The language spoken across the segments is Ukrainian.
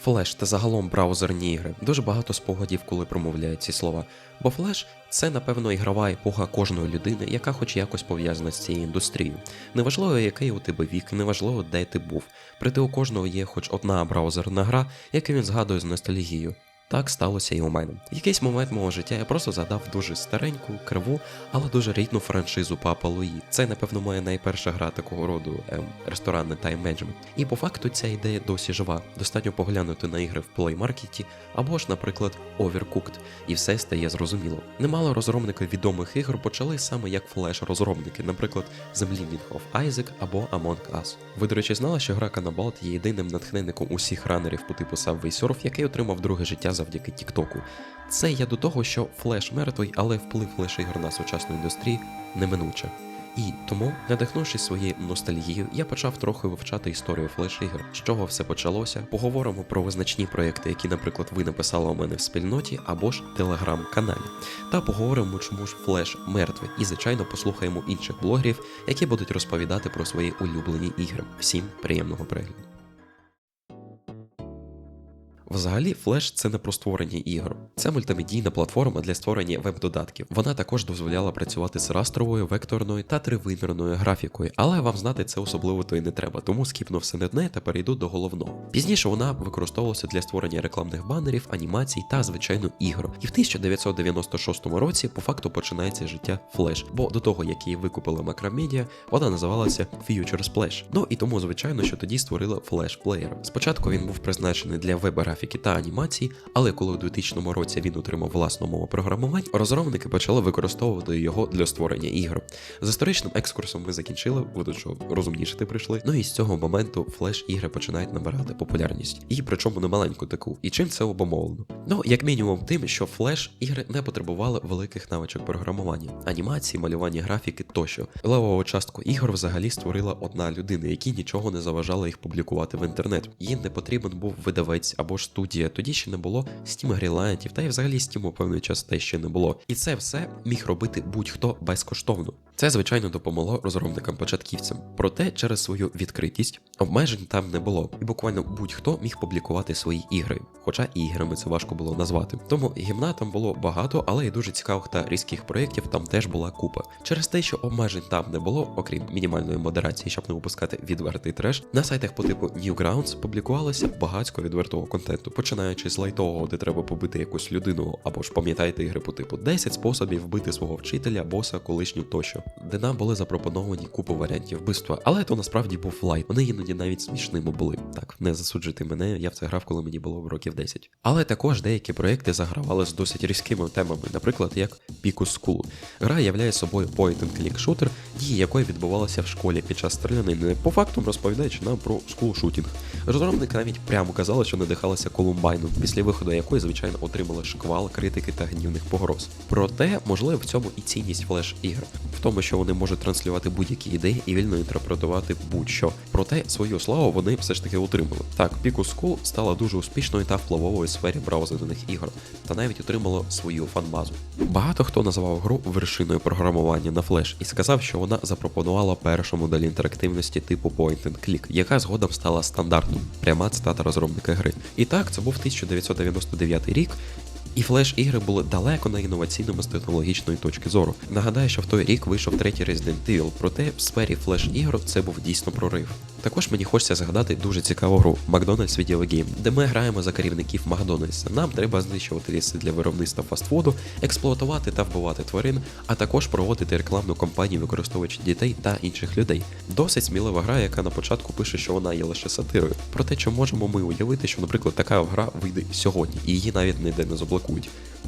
Флеш та загалом браузерні ігри. Дуже багато спогадів, коли промовляють ці слова. Бо флеш це, напевно, ігрова епоха кожної людини, яка хоч якось пов'язана з цією індустрією. Неважливо, який у тебе вік, неважливо, де ти був. Проте у кожного є хоч одна браузерна гра, яку він згадує з ностальгією. Так сталося і у мене. В якийсь момент мого життя я просто згадав дуже стареньку, криву, але дуже рідну франшизу Папа Луї. Це, напевно, моя найперша гра такого роду ем, ресторанний тайм менеджмент. І по факту ця ідея досі жива. Достатньо поглянути на ігри в Play Market або ж, наприклад, Overcooked, і все стає зрозуміло. Немало розробників відомих ігор почали саме як флеш-розробники, наприклад, The Binding of Isaac або Among Us. Ви, до речі, знали, що гра Canabalt є єдиним натхненником усіх ранерів по типу Subway Surf, який отримав друге життя завдяки Тіктоку. Це я до того, що флеш мертвий, але вплив флеш-ігор на сучасну індустрію неминуче. І тому, надихнувшись своєю ностальгією, я почав трохи вивчати історію флеш-ігор. З чого все почалося? Поговоримо про визначні проекти, які, наприклад, ви написали у мене в спільноті або ж телеграм-каналі. Та поговоримо, чому ж флеш мертвий. І, звичайно, послухаємо інших блогерів, які будуть розповідати про свої улюблені ігри. Всім приємного перегляду. Взагалі, Flash це не про створення ігор. Це мультимедійна платформа для створення веб-додатків. Вона також дозволяла працювати з растровою, векторною та тривимірною графікою, але вам знати це особливо то й не треба, тому скіпну все не дне та перейду до головного. Пізніше вона використовувалася для створення рекламних банерів, анімацій та, звичайно, ігор. І в 1996 році по факту починається життя Flash, бо до того, як її викупили Macromedia, вона називалася Future Splash. Ну і тому, звичайно, що тоді створили Flash Player. Спочатку він був призначений для веб графіки та анімації, але коли у 2000 році він отримав власну мову програмувань, розробники почали використовувати його для створення ігор. З історичним екскурсом ми закінчили, ви що розумнішити прийшли. Ну і з цього моменту флеш-ігри починають набирати популярність. І причому не маленьку таку. І чим це обумовлено? Ну, як мінімум, тим, що флеш-ігри не потребували великих навичок програмування, анімації, малювання графіки тощо. Левову частку ігор взагалі створила одна людина, якій нічого не заважало їх публікувати в інтернет. Їм не потрібен був видавець або ж студія. Тоді ще не було Steam Greenlight, та й взагалі Steam у певний час те ще не було. І це все міг робити будь-хто безкоштовно. Це, звичайно, допомогло розробникам-початківцям. Проте через свою відкритість обмежень там не було, і буквально будь-хто міг публікувати свої ігри, хоча і іграми це важко було назвати. Тому гімна там було багато, але і дуже цікавих та різких проєктів там теж була купа. Через те, що обмежень там не було, окрім мінімальної модерації, щоб не випускати відвертий треш, на сайтах по типу Newgrounds публікувалося багатько відвертого контенту, починаючи з лайтового, де треба побити якусь людину, або ж пам'ятаєте ігри по типу 10 способів вбити свого вчителя, боса, колишню тощо, де нам були запропоновані купу варіантів вбивства, але то насправді був лайт. Вони іноді навіть смішними були. Так, не засуджуйте мене, я в це грав, коли мені було років 10. Але також деякі проекти загравали з досить різкими темами, наприклад, як Picus School. Гра являє собою point-and-click шутер, дії якої відбувалася в школі під час стрілянини, по факту розповідаючи нам про скул-шутінг. Розробники навіть прямо казали, що надихалися Колумбайном, після виходу якої, звичайно, отримали шквал критики та гнівних погроз. Проте, можливо, в цьому і цінність флеш-ігр, в тому, що вони можуть транслювати будь-які ідеї і вільно інтерпретувати будь-що. Проте свою славу вони все ж таки отримали. Так, Picus School стала дуже успішною та впливовою в сфері браузерних ігор, та навіть отримала свою фанбазу. Багато хто називав гру вершиною програмування на флеш і сказав, що вона запропонувала першу модель інтерактивності типу point and click, яка згодом стала стандартом, пряма цитата розробника гри. І так, це був 1999 рік. І флеш-ігри були далеко найінноваційними з технологічної точки зору. Нагадаю, що в той рік вийшов третій Resident Evil, проте в сфері флеш-ігор це був дійсно прорив. Також мені хочеться згадати дуже цікаву гру McDonald's Video Game, де ми граємо за керівників Макдональдса. Нам треба знищувати ліси для виробництва фастфуду, експлуатувати та вбивати тварин, а також проводити рекламну кампанію, використовуючи дітей та інших людей. Досить смілива гра, яка на початку пише, що вона є лише сатирою. Проте, чи можемо ми уявити, що, наприклад, така гра вийде сьогодні, і її навіть ніде не заблокують.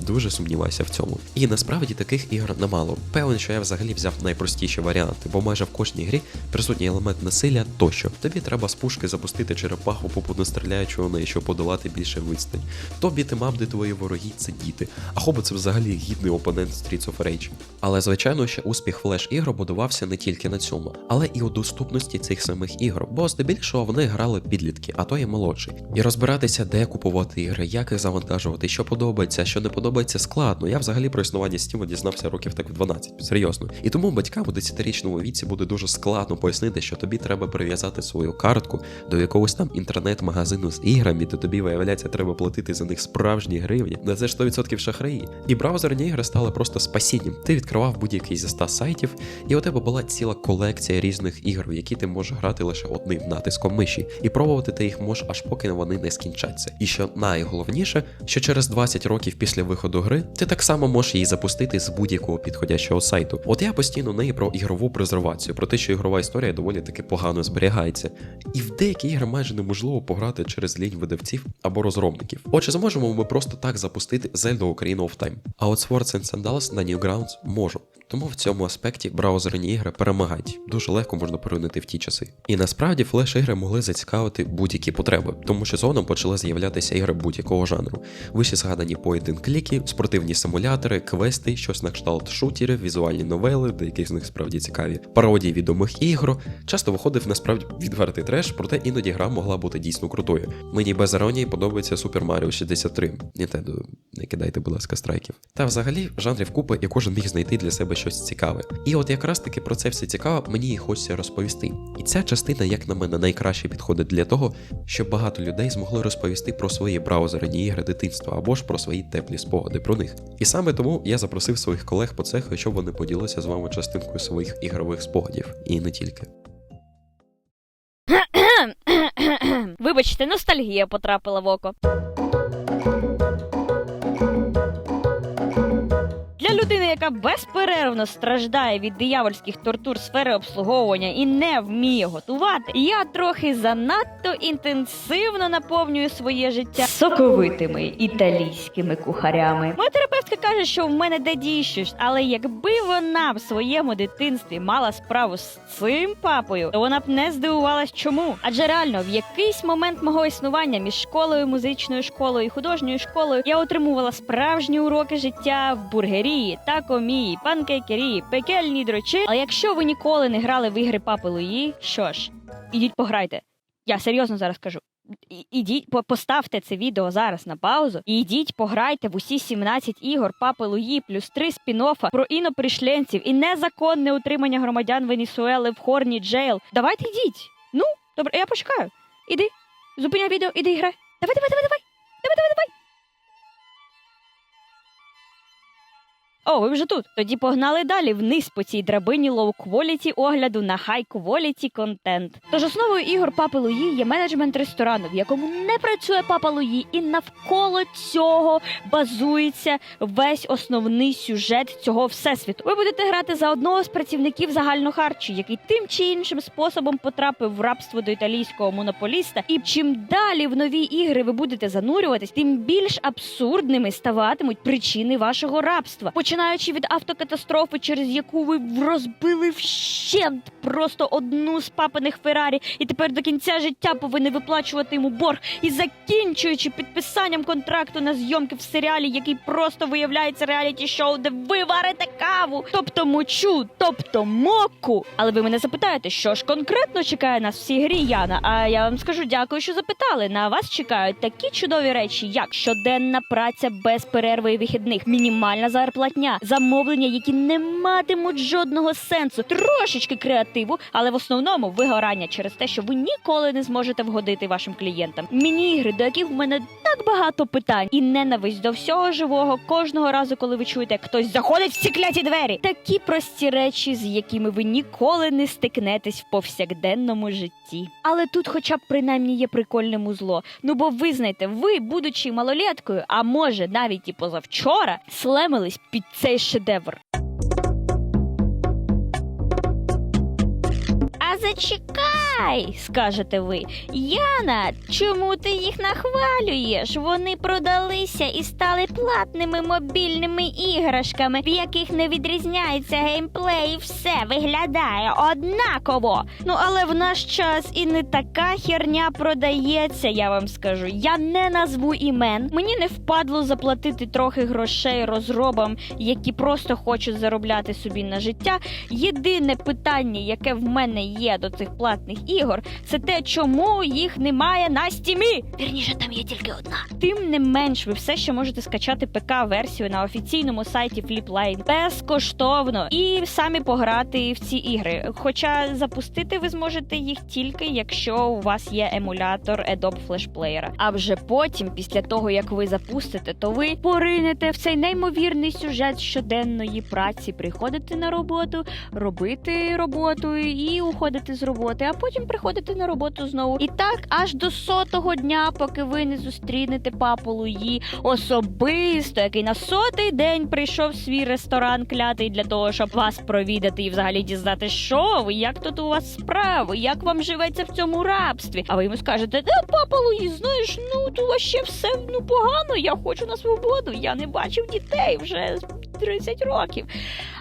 Дуже сумніваюся в цьому. І насправді таких ігор немало. Певен, що я взагалі взяв найпростіші варіанти, бо майже в кожній грі присутній елемент насилля тощо. Тобі треба з пушки запустити черепаху, попутно стріляючи у неї, щоб подолати більше відстань. То бітемап, де твої вороги це діти. А хобо це взагалі гідний опонент Streets of Rage. Але звичайно, ще успіх флеш ігор будувався не тільки на цьому, але і у доступності цих самих ігор, бо здебільшого вони грали підлітки, а то і молодші. І розбиратися, де купувати ігри, як їх завантажувати, що подобається, що не подобається подобається складно. Я взагалі про існування Steam дізнався років так в 12, серйозно. І тому батькам у 10-річному віці буде дуже складно пояснити, що тобі треба прив'язати свою картку до якогось там інтернет-магазину з іграми, то тобі виявляється, треба платити за них справжні гривні. На це 100% шахраї. І браузерні ігри стали просто спасінням. Ти відкривав будь-який зі 100 сайтів, і у тебе була ціла колекція різних ігор, в які ти можеш грати лише одним натиском миші, і пробувати ти їх можеш аж поки вони не скінчаться. І що найголовніше, що через 20 років після виходу гри ти так само можеш її запустити з будь-якого підходящого сайту. От я постійно неї про ігрову презервацію, про те, що ігрова історія доволі таки погано зберігається. І в деякі ігри майже неможливо пограти через лінь видавців або розробників. Отже, зможемо ми просто так запустити Zelda Ocarina of Time. А от Swords and Sandals на Newgrounds можу. Тому в цьому аспекті браузерні ігри перемагають. Дуже легко можна порівняти в ті часи. І насправді флеш-ігри могли зацікавити будь-які потреби, тому що згодом почали з'являтися ігри будь-якого жанру. Вищі згадані поєдин-кліки, спортивні симулятори, квести, щось на кшталт шутерів, візуальні новели, деякі з них справді цікаві, пародії відомих ігор. Часто виходив насправді відвертий треш, проте іноді гра могла бути дійсно крутою. Мені без іронії подобається Super Mario 63. Nintendo, не кидайте, будь ласка, страйків. Та взагалі жанрів купи, і кожен міг знайти для себе щось цікаве. І от якраз таки про це все цікаво, мені і хочеться розповісти. І ця частина, як на мене, найкраще підходить для того, щоб багато людей змогли розповісти про свої браузерні ігри дитинства або ж про свої теплі спогади про них. І саме тому я запросив своїх колег по цеху, щоб вони поділилися з вами частинкою своїх ігрових спогадів, і не тільки. Вибачте, ностальгія потрапила в око. Яка безперервно страждає від диявольських тортур сфери обслуговування і не вміє готувати, я трохи занадто інтенсивно наповнюю своє життя соковитими італійськими кухарями. Моя терапевтка каже, що в мене де щось, але якби вона в своєму дитинстві мала справу з цим папою, то вона б не здивувалась, чому. Адже реально в якийсь момент мого існування між школою, музичною школою і художньою школою я отримувала справжні уроки життя в бургерії, такомії, панкейкерії, пекельні дрочі. Але якщо ви ніколи не грали в ігри папи Луї, що ж, ідіть пограйте. Я серйозно зараз кажу. Ідіть, по- поставте це відео зараз на паузу і йдіть пограйте в усі 17 ігор Папи Луї плюс 3 спін-оффа про інопришленців і незаконне утримання громадян Венесуели в Хорні Джейл. Давайте йдіть. Ну, добре, я почекаю. Іди, зупиняй відео, іди грай. Давай, давай, давай, давай. Давай, давай, давай. О, ви вже тут. Тоді погнали далі вниз по цій драбині лоу-кволіті огляду на хай-кволіті контент. Тож основою ігор Папи Луї є менеджмент ресторану, в якому не працює Папа Луї, і навколо цього базується весь основний сюжет цього всесвіту. Ви будете грати за одного з працівників загальнохарчу, який тим чи іншим способом потрапив в рабство до італійського монополіста. І чим далі в нові ігри ви будете занурюватись, тим більш абсурдними ставатимуть причини вашого рабства, починаючи від автокатастрофи, через яку ви розбили вщент просто одну з папиних Феррарі, і тепер до кінця життя повинні виплачувати йому борг, і закінчуючи підписанням контракту на зйомки в серіалі, який просто виявляється реаліті шоу, де ви варите каву, тобто мочу, тобто моку. Але ви мене запитаєте, що ж конкретно чекає нас в цій грі, Яна? А я вам скажу дякую, що запитали. На вас чекають такі чудові речі, як щоденна праця без перерви і вихідних, мінімальна зарплатня, замовлення, які не матимуть жодного сенсу, трошечки креативу, але в основному вигорання через те, що ви ніколи не зможете вгодити вашим клієнтам. Міні-ігри, до яких в мене так багато питань, і ненависть до всього живого кожного разу, коли ви чуєте, як хтось заходить в ці кляті двері. Такі прості речі, з якими ви ніколи не стикнетесь в повсякденному житті. Але тут, хоча б принаймні є прикольне музло. Ну бо визнайте, ви, будучи малолеткою, а може навіть і позавчора, слемились під цей шедевр. Зачекай, скажете ви. Яна, чому ти їх нахвалюєш? Вони продалися і стали платними мобільними іграшками, в яких не відрізняється геймплей, і все виглядає однаково. Ну але в наш час і не така херня продається, я вам скажу. Я не назву імен. Мені не впадло заплатити трохи грошей розробам, які просто хочуть заробляти собі на життя. Єдине питання, яке в мене є до цих платних ігор, це те, чому їх немає на стімі. Вірніше, там є тільки одна. Тим не менш, ви все ще можете скачати ПК-версію на офіційному сайті Flipline безкоштовно і самі пограти в ці ігри. Хоча запустити ви зможете їх тільки, якщо у вас є емулятор Adobe Flash Player. А вже потім, після того як ви запустите, то ви поринете в цей неймовірний сюжет щоденної праці, приходити на роботу, робити роботу і уходити з роботи, а потім приходити на роботу знову. І так аж до сотого дня, поки ви не зустрінете папу Луї особисто, який на сотий день прийшов в свій ресторан клятий для того, щоб вас провідати і взагалі дізнати, що ви, як тут у вас справи, як вам живеться в цьому рабстві. А ви йому скажете, да, папа Луї, знаєш, ну тут вообще все ну погано. Я хочу на свободу. Я не бачив дітей вже 30 років.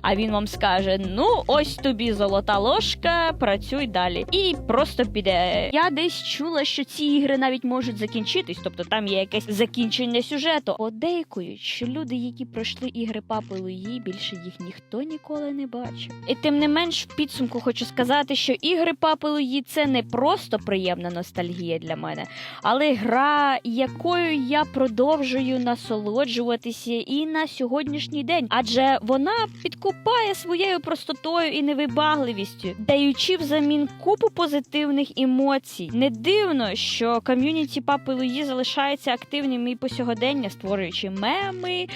А він вам скаже: ну, ось тобі золота ложка, працюй далі. І просто піде. Я десь чула, що ці ігри навіть можуть закінчитись, тобто там є якесь закінчення сюжету. Подейкують, що люди, які пройшли ігри папи Луї, більше їх ніхто ніколи не бачив. І тим не менш, в підсумку хочу сказати, що ігри папи Луї це не просто приємна ностальгія для мене, але гра, якою я продовжую насолоджуватися і на сьогоднішній день, адже вона підкупає своєю простотою і невибагливістю, даючи взамін купу позитивних емоцій. Не дивно, що ком'юніті папи Луї залишається активним і по сьогодення, створюючи меми,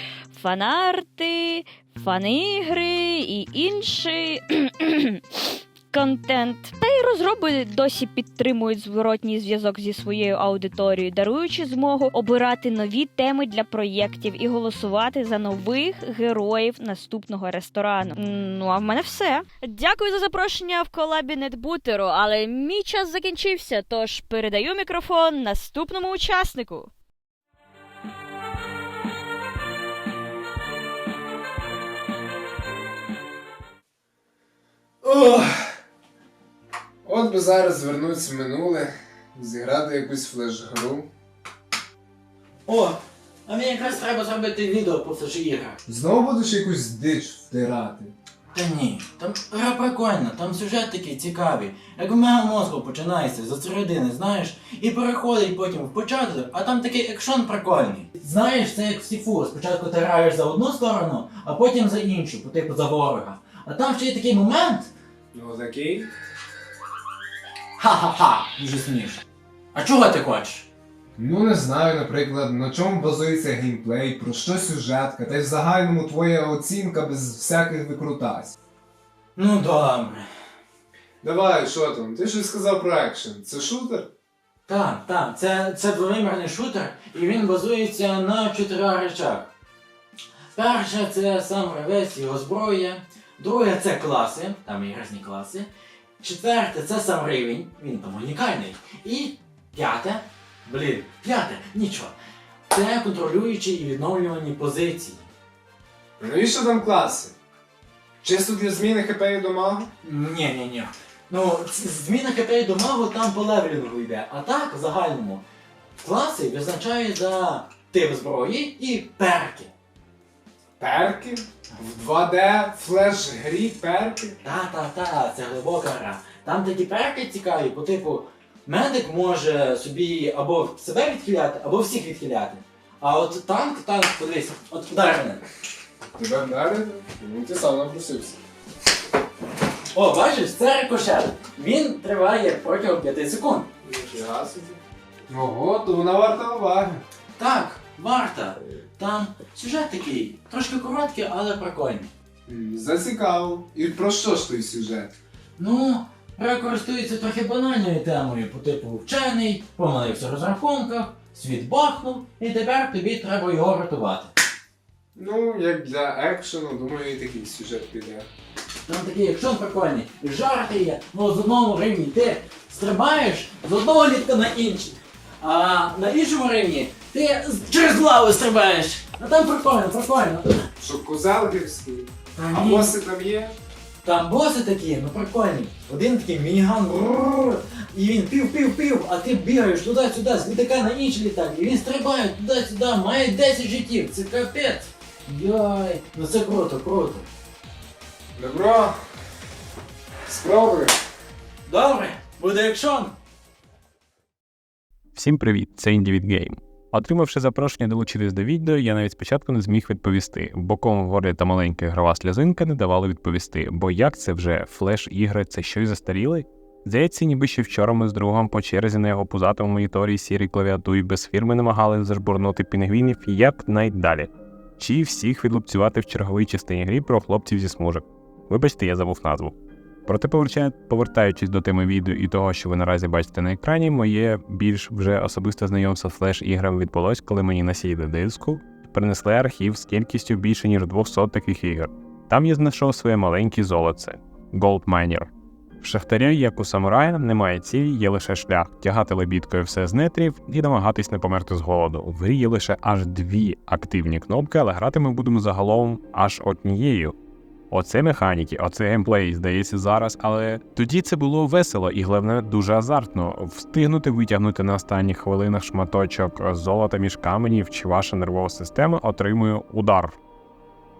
фанарти, фанігри і інший. Контент та й розроби досі підтримують зворотній зв'язок зі своєю аудиторією, даруючи змогу обирати нові теми для проєктів і голосувати за нових героїв наступного ресторану. Ну а в мене все. Дякую за запрошення в колабі Нетбутеру, але мій час закінчився. Тож передаю мікрофон наступному учаснику. Ох. От би зараз звернутися в минуле, зіграти якусь флеш-гру. О, а мені якраз треба зробити відео по флеш-іграх. Знову будеш якусь дич втирати. Та ні, там гра прикольна, там сюжет такий цікавий. Як у мене мозку починається за середини, знаєш, і переходить потім в початок, а там такий екшон прикольний. Знаєш, це як в Сіфу, спочатку ти граєш за одну сторону, а потім за іншу, по типу за ворога. А там ще є такий момент. Ну такий. Ха-ха-ха, дуже смішно. А чого ти хочеш? Ну не знаю, наприклад, на чому базується геймплей, про що сюжетка, та й в загальному твоя оцінка без всяких викрутась. Ну добре. Давай, що там? Ти щось сказав про екшен. Це шутер? Так, так, це, це двовимірний шутер, і він базується на чотирьох речах. Перше це сам гравець, його зброя. Друге це класи, там є різні класи. Четверте це сам рівень, він там унікальний. І п'яте, блін, п'яте, нічого. Це контролюючі і відновлювані позиції. Навіщо там класи? Чисто для зміни хп і дамагу? Ні, ні, ні. Ну, ц- зміна КП до магу там по левелінгу йде. А так, в загальному, класи визначають за тип зброї і перки. Перки? В 2D флеш-грі перки? Та, та, та, це глибока гра. Там такі перки цікаві, по типу, медик може собі або себе відхиляти, або всіх відхиляти. А от танк, танк, подивись, от мене. Тебе вдарили? Ну ти сам напросився. О, бачиш, це рикошет. Він триває протягом 5 секунд. Ніфіга собі. Ого, то вона варта уваги. Так, варта. Там сюжет такий, трошки короткий, але прикольний. М, Зацікавив. І про що ж той сюжет? Ну, гра користується трохи банальною темою, по типу вчений, помилився в розрахунках, світ бахнув, і тепер тобі треба його рятувати. Ну, як для екшену, думаю, і такий сюжет піде. Там такий екшон прикольний, і жарти є, ну з одному рівні ти стрибаєш з одного літка на інший. А на іншому рівні ти через лаву стрибаєш. А там прикольно, прикольно. Що козел гірський? Та А ні. боси там є? Там боси такі, ну прикольні. Один такий мініган, брррр, і він пів-пів-пів, а ти бігаєш туди-сюди, з літака на інший літак, і він стрибає туди-сюди, має 10 життів, це капець. Йой, ну це круто, круто. Добро. Спробуй. Добре, буде екшон. Всім привіт, це Individ Game. Отримавши запрошення долучитись до відео, я навіть спочатку не зміг відповісти, бо комворі та маленька ігрова сльозинка не давали відповісти, бо як це вже флеш-ігри, це щось застарілий? Здається, ніби ще вчора ми з другом по черзі на його пузатому моніторі сірій клавіатурі без фірми намагали зажбурнути пінгвінів як найдалі. Чи всіх відлупцювати в черговій частині грі про хлопців зі смужок. Вибачте, я забув назву. Проте, повертаючись до теми відео і того, що ви наразі бачите на екрані, моє більш вже особисте знайомство з флеш-іграми відбулось, коли мені на CD диску принесли архів з кількістю більше ніж 200 таких ігор. Там я знайшов своє маленьке золоце Gold Miner. В шахтаря, як у самурая, немає цілі, є лише шлях тягати лебідкою все з нетрів і намагатись не померти з голоду. В грі є лише аж дві активні кнопки, але грати ми будемо загалом аж однією. Оце механіки, оце геймплей, здається, зараз, але тоді це було весело і головне дуже азартно. Встигнути витягнути на останніх хвилинах шматочок золота між каменів, чи ваша нервова система отримує удар.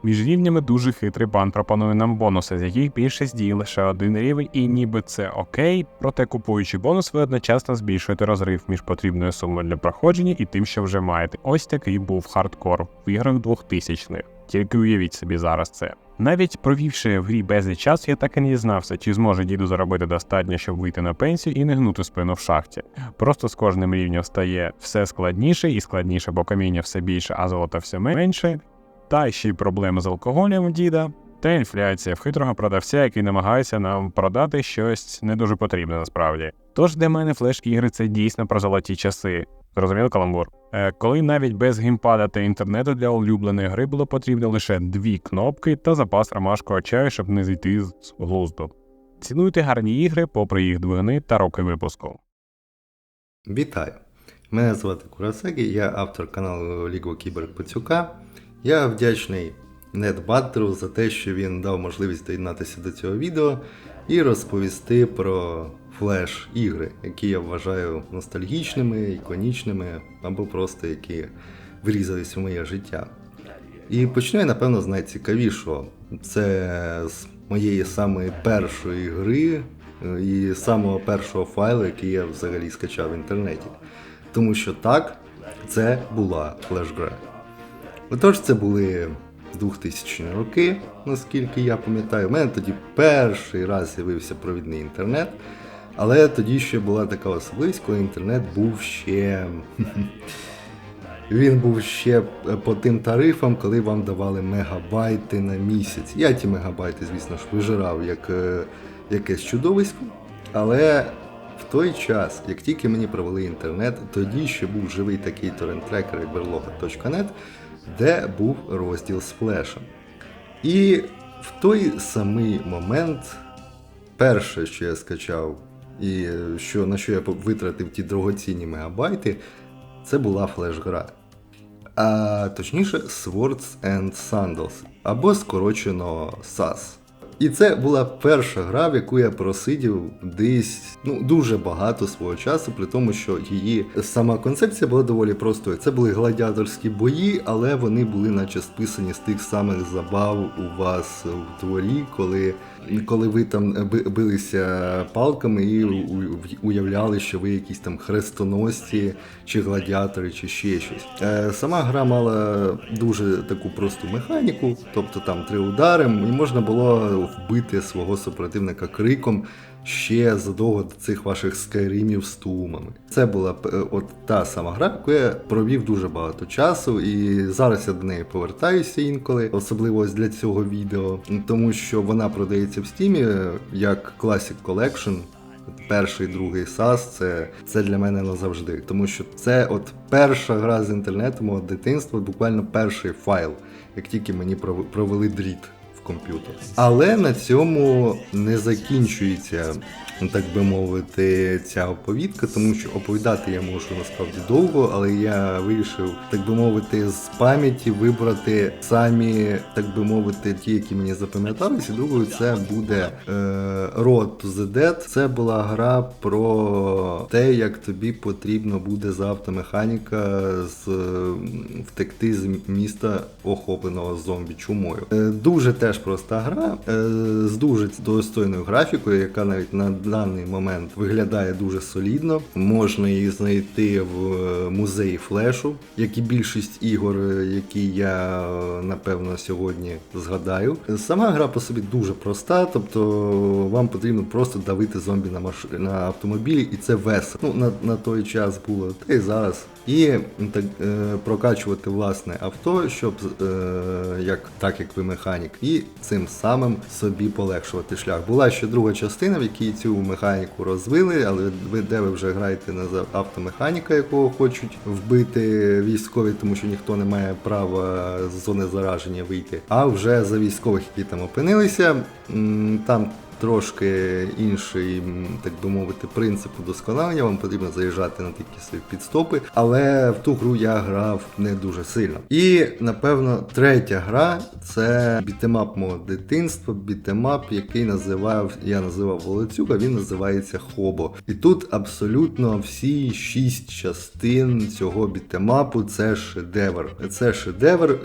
Між рівнями дуже хитрий пан пропонує нам бонуси, з яких більшість діє лише один рівень, і ніби це окей, проте купуючи бонус, ви одночасно збільшуєте розрив між потрібною сумою для проходження і тим, що вже маєте. Ось такий був хардкор в іграх 2000-х. Тільки уявіть собі зараз це. Навіть провівши в грі безліч часу, я так і не дізнався, чи зможе діду заробити достатньо, щоб вийти на пенсію і не гнути спину в шахті. Просто з кожним рівнем стає все складніше і складніше, бо каміння все більше, а золота все менше. Та ще й проблеми з алкоголем у діда, та інфляція в хитрого продавця, який намагається нам продати щось не дуже потрібне насправді. Тож для мене флеш-ігри це дійсно про золоті часи. Зрозуміло каламбур? Е, коли навіть без геймпада та інтернету для улюбленої гри було потрібно лише дві кнопки та запас ромашкового чаю, щоб не зійти з глузду. Цінуйте гарні ігри, попри їх двигуни та роки випуску. Вітаю! Мене звати Курасагі, я автор каналу Ліго Кіберпацюка. Я вдячний NetButter'у за те, що він дав можливість доєднатися до цього відео і розповісти про флеш-ігри, які я вважаю ностальгічними, іконічними або просто які врізались в моє життя. І почну я, напевно, з найцікавішого. Це з моєї самої першої гри е, і самого першого файлу, який я взагалі скачав в інтернеті. Тому що так, це була флеш-гра. Отож, це були 2000 роки, наскільки я пам'ятаю. У мене тоді перший раз з'явився провідний інтернет. Але тоді ще була така особливість, коли інтернет був ще. Він був ще по тим тарифам, коли вам давали мегабайти на місяць. Я ті мегабайти, звісно ж, вижирав як е, якесь чудовисько. Але в той час, як тільки мені провели інтернет, тоді ще був живий такий торрент-трекер, як berloga.net, де був розділ з флешем. І в той самий момент перше, що я скачав, і е, що, на що я витратив ті дорогоцінні мегабайти, це була флеш-гра. А точніше, Swords and Sandals, або скорочено SAS. І це була перша гра, в яку я просидів десь ну, дуже багато свого часу, при тому, що її сама концепція була доволі простою. Це були гладіаторські бої, але вони були наче списані з тих самих забав у вас в дворі, коли, коли ви там би- билися палками і уявляли, що ви якісь там хрестоносці чи гладіатори, чи ще щось. Е, сама гра мала дуже таку просту механіку, тобто там три удари, і можна було вбити свого супротивника криком ще задовго до цих ваших скайримів з тумами. Це була е, от та сама гра, яку я провів дуже багато часу, і зараз я до неї повертаюся інколи, особливо ось для цього відео, тому що вона продається в стімі е, як Classic Collection. Перший, другий SAS це, це для мене назавжди. Тому що це от перша гра з інтернету мого дитинства, буквально перший файл, як тільки мені провели дріт комп'ютер. Але на цьому не закінчується, так би мовити, ця оповідка, тому що оповідати я можу насправді довго, але я вирішив, так би мовити, з пам'яті вибрати самі, так би мовити, ті, які мені запам'яталися. Другою це буде е, Road to the Dead. Це була гра про те, як тобі потрібно буде за автомеханіка з, е, втекти з міста, охопленого зомбі чумою. Е, дуже теж проста гра, е, з дуже достойною графікою, яка навіть на даний момент виглядає дуже солідно. Можна її знайти в е, музеї флешу, як і більшість ігор, е, які я е, напевно сьогодні згадаю. Сама гра по собі дуже проста, тобто вам потрібно просто давити зомбі на маш... на автомобілі, і це весело. Ну на, на той час було, та й зараз. І е, прокачувати власне авто, щоб е, як так як ви механік, і цим самим собі полегшувати шлях. Була ще друга частина, в якій цю механіку розвили, але ви де ви вже граєте на автомеханіка, якого хочуть вбити військові, тому що ніхто не має права з зони зараження вийти. А вже за військових, які там опинилися, там трошки інший, так би мовити, принцип удосконалення. Вам потрібно заїжджати на такі собі підстопи, але в ту гру я грав не дуже сильно. І напевно третя гра це бітемап мого дитинства, бітемап, який називав, я називав Волоцюга, він називається Хобо. І тут абсолютно всі шість частин цього бітемапу це шедевр. Це шедевр.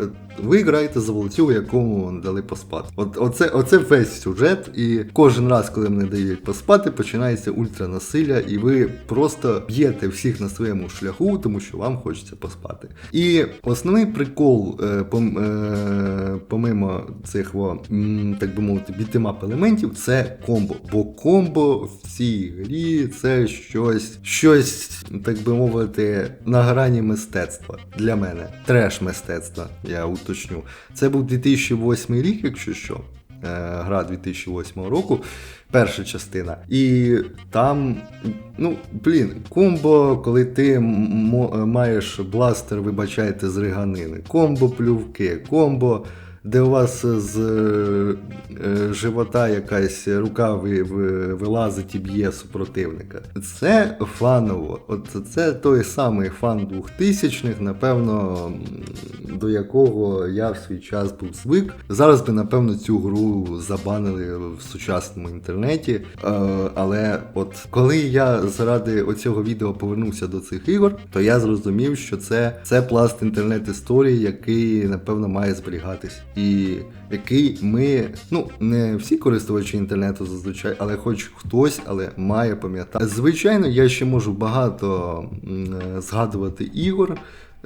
Ви граєте за Волоцюга, якому дали поспати. От оце, оце весь сюжет, і кожен раз, коли мені дають поспати, починається ультранасилля, і ви просто б'єте всіх на своєму шляху, тому що вам хочеться поспати. І основний прикол, е, пом, е, помимо цих, во, м, так би мовити, бітемап елементів, це комбо. Бо комбо в цій грі це щось, щось, так би мовити, на грані мистецтва для мене. Треш мистецтва, я уточню. Це був 2008 рік, якщо що. Е, Гра 2008 року, перша частина. І там, ну, блін, комбо, коли ти маєш бластер, вибачайте, з риганини. Комбо плювки, комбо, де у вас з е, е, живота якась рука ви, ви- вилазить і б'є супротивника. Це фаново. От це той самий фан 2000-х, напевно, до якого я в свій час був звик. Зараз би, напевно, цю гру забанили в сучасному інтернеті. Е, але от коли я заради оцього відео повернувся до цих ігор, то я зрозумів, що це, це пласт інтернет-історії, який, напевно, має зберігатись. І який ми, ну не всі користувачі інтернету зазвичай, але хоч хтось, але має пам'ятати. Звичайно, я ще можу багато згадувати ігор,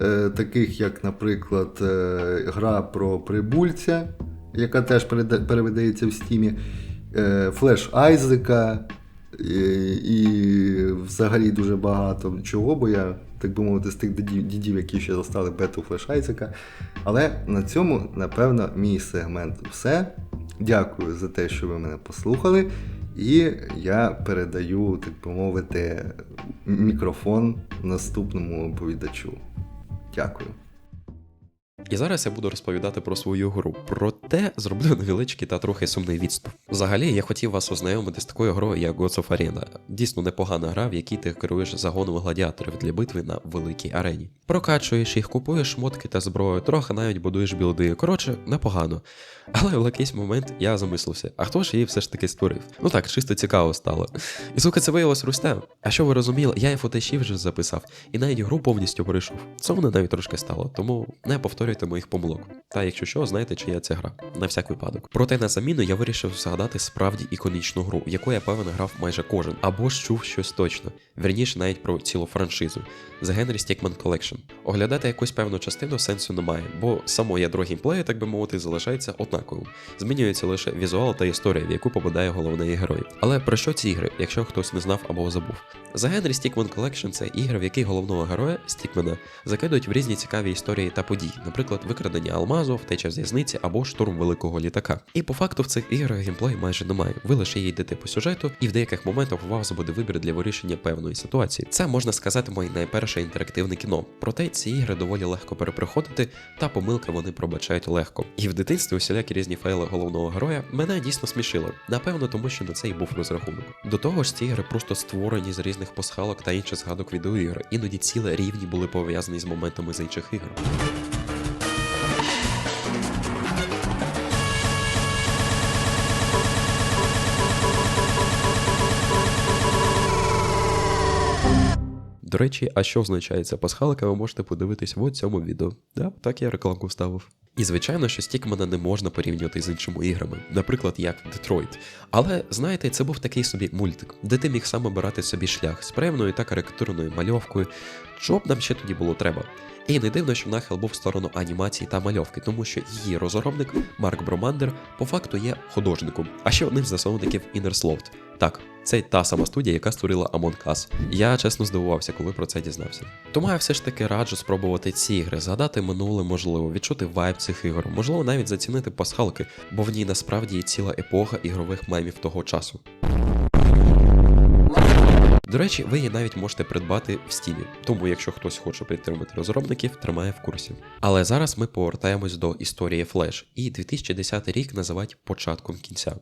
е, таких як, наприклад, е, гра про прибульця, яка теж переведається в стімі, е, Флеш Айзека. І, і взагалі дуже багато чого, бо я, так би мовити, з тих дідів, які ще застали бету флешайцика. Але на цьому, напевно, мій сегмент все. Дякую за те, що ви мене послухали. І я передаю, так би мовити, мікрофон наступному оповідачу. Дякую. І зараз я буду розповідати про свою гру. Проте зроблю невеличкий та трохи сумний відступ. Взагалі, я хотів вас ознайомити з такою грою, як Gods of Arena. Дійсно непогана гра, в якій ти керуєш загоном гладіаторів для битви на великій арені. Прокачуєш їх, купуєш шмотки та зброю, трохи навіть будуєш білди. Коротше, непогано. Але в якийсь момент я замислився, а хто ж її все ж таки створив? Ну так, чисто цікаво стало. І сука, це виявилось Рустем. А що ви розуміли, я і фотоші вже записав, і навіть гру повністю пройшов. Це мене навіть трошки стало, тому не повторюйте моїх помилок. Та якщо що, знаєте, чия це гра. На всяк випадок. Проте на заміну я вирішив згадати справді іконічну гру, яку я певно грав майже кожен, або ж чув щось точно. Вірніше навіть про цілу франшизу. The Henry Stickman Collection. Оглядати якусь певну частину сенсу немає, бо само ядро геймплею, так би мовити, залишається однаковим. Змінюється лише візуал та історія, в яку попадає головний герой. Але про що ці ігри, якщо хтось не знав або забув? The Henry Stickman Collection це ігри, в яких головного героя Стікмена закидують в різні цікаві історії та події, наприклад, викрадення алмазу, втеча в'язниці або штурм великого літака. І по факту в цих іграх геймплей майже немає. Ви лише йдете по сюжету, і в деяких моментах у вас буде вибір для вирішення певної ситуації. Це можна сказати моє найперше інтерактивне кіно. Проте ці ігри доволі легко перепроходити, та помилки вони пробачають легко. І в дитинстві усілякі різні фейли головного героя мене дійсно смішили. Напевно, тому що на це і був розрахунок. До того ж, ці ігри просто створені з різних пасхалок та інших згадок відеоігр. Іноді ціле рівні були пов'язані з моментами з інших ігор. До речі, а що означає ця пасхалка, ви можете подивитись в цьому відео. Да, так я рекламку вставив. І звичайно, що Стікмана не можна порівнювати з іншими іграми, наприклад, як Детройт. Але знаєте, це був такий собі мультик, де ти міг сам обирати собі шлях з певною та карикатурною мальовкою. Що б нам ще тоді було треба? І не дивно, що нахил був в сторону анімації та мальовки, тому що її розробник Марк Бромандер по факту є художником, а ще одним з засновників Innersloft. Так, це та сама студія, яка створила Among Us. Я чесно здивувався, коли про це дізнався. Тому я все ж таки раджу спробувати ці ігри, згадати минуле, можливо, відчути вайб цих ігор, можливо, навіть зацінити пасхалки, бо в ній насправді є ціла епоха ігрових мемів того часу. До речі, ви її навіть можете придбати в стімі, тому якщо хтось хоче підтримати розробників, тримає в курсі. Але зараз ми повертаємось до історії Flash, і 2010 рік називають початком кінця.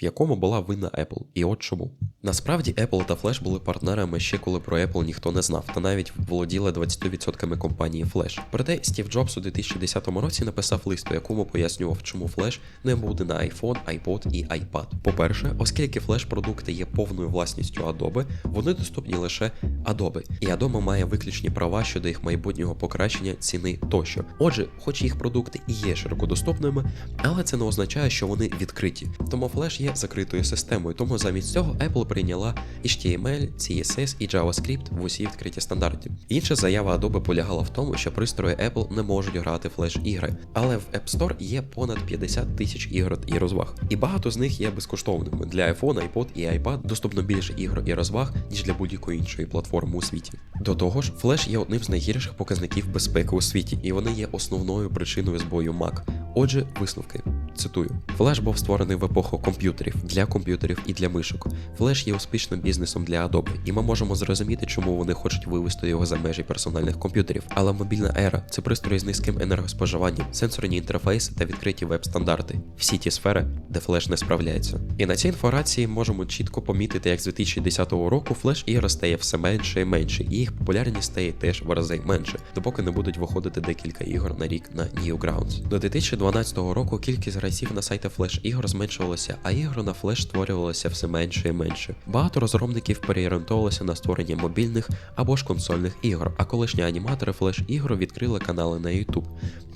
В якому була винна Apple, і от чому. Насправді Apple та Flash були партнерами ще коли про Apple ніхто не знав, та навіть володіли 20% компанії Flash. Проте Стів Джобс у 2010 році написав лист, у якому пояснював, чому Flash не буде на iPhone, iPod і iPad. По-перше, оскільки Flash продукти є повною власністю Adobe, вони доступні лише Adobe, і Adobe має виключні права щодо їх майбутнього покращення ціни тощо. Отже, хоч їх продукти і є широкодоступними, але це не означає, що вони відкриті. Тому Flash є закритою системою, тому замість цього Apple прийняла HTML, CSS і JavaScript в усі відкриті стандарти. Інша заява Adobe полягала в тому, що пристрої Apple не можуть грати флеш-ігри, але в App Store є понад 50 тисяч ігор і розваг, і багато з них є безкоштовними. Для iPhone, iPod і iPad доступно більше ігор і розваг, ніж для будь-якої іншої платформи у світі. До того ж, Flash є одним з найгірших показників безпеки у світі, і вони є основною причиною збою Mac. Отже, висновки. Цитую: Flash був створений в епоху комп'ютерів для комп'ютерів і для мишок. Flash є успішним бізнесом для Adobe, і ми можемо зрозуміти, чому вони хочуть вивести його за межі персональних комп'ютерів. Але мобільна ера це пристрої з низьким енергоспоживанням, сенсорні інтерфейси та відкриті веб-стандарти. Всі ті сфери, де Flash не справляється. І на цій інформації можемо чітко помітити, як з 2010 року Flash ігор стає все менше і менше, і їх популярність стає теж в рази менше, допоки не будуть виходити декілька ігор на рік на Newgrounds. До 2012 року кількість гравців на сайті Flash ігор зменшувалася, а ігор на Flash створювалося все менше і менше. Багато розробників переорієнтовувалися на створення мобільних або ж консольних ігор, а колишні аніматори Flash ігор відкрили канали на YouTube.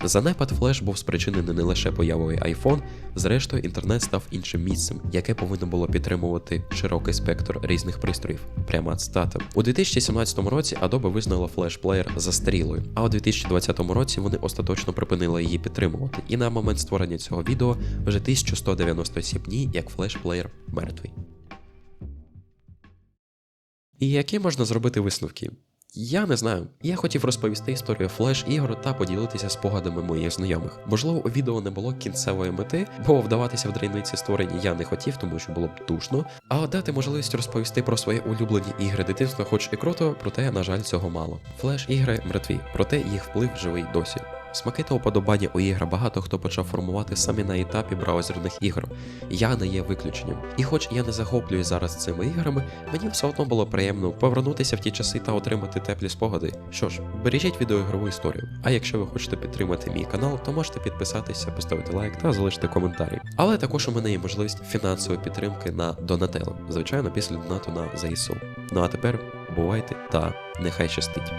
Занепад Flash був спричинений не лише появою iPhone, зрештою інтернет став іншим місцем, яке повинно було підтримувати широкий спектр різних пристроїв. Пряма цитата. У 2017 році Adobe визнала Player застарілою, а у 2020 році вони остаточно припинили її підтримувати. І на момент створення цього відео вже 1197 днів, як Player мертвий. І які можна зробити висновки? Я не знаю. Я хотів розповісти історію флеш ігор та поділитися спогадами моїх знайомих. Можливо, у відео не було кінцевої мети, бо вдаватися в дрійниці створення я не хотів, тому що було б душно. А дати можливість розповісти про свої улюблені ігри дитинства, хоч і круто, проте, на жаль, цього мало. Флеш ігри мертві, проте їх вплив живий досі. Смаки та уподобання у ігри багато хто почав формувати самі на етапі браузерних ігор. Я не є виключенням. І хоч я не захоплююсь зараз цими іграми, мені все одно було приємно повернутися в ті часи та отримати теплі спогади. Що ж, бережіть відеоігрову історію. А якщо ви хочете підтримати мій канал, то можете підписатися, поставити лайк та залишити коментарі. Але також у мене є можливість фінансової підтримки на Donatello, звичайно, після донату на ЗСУ. Ну а тепер бувайте та нехай щастить.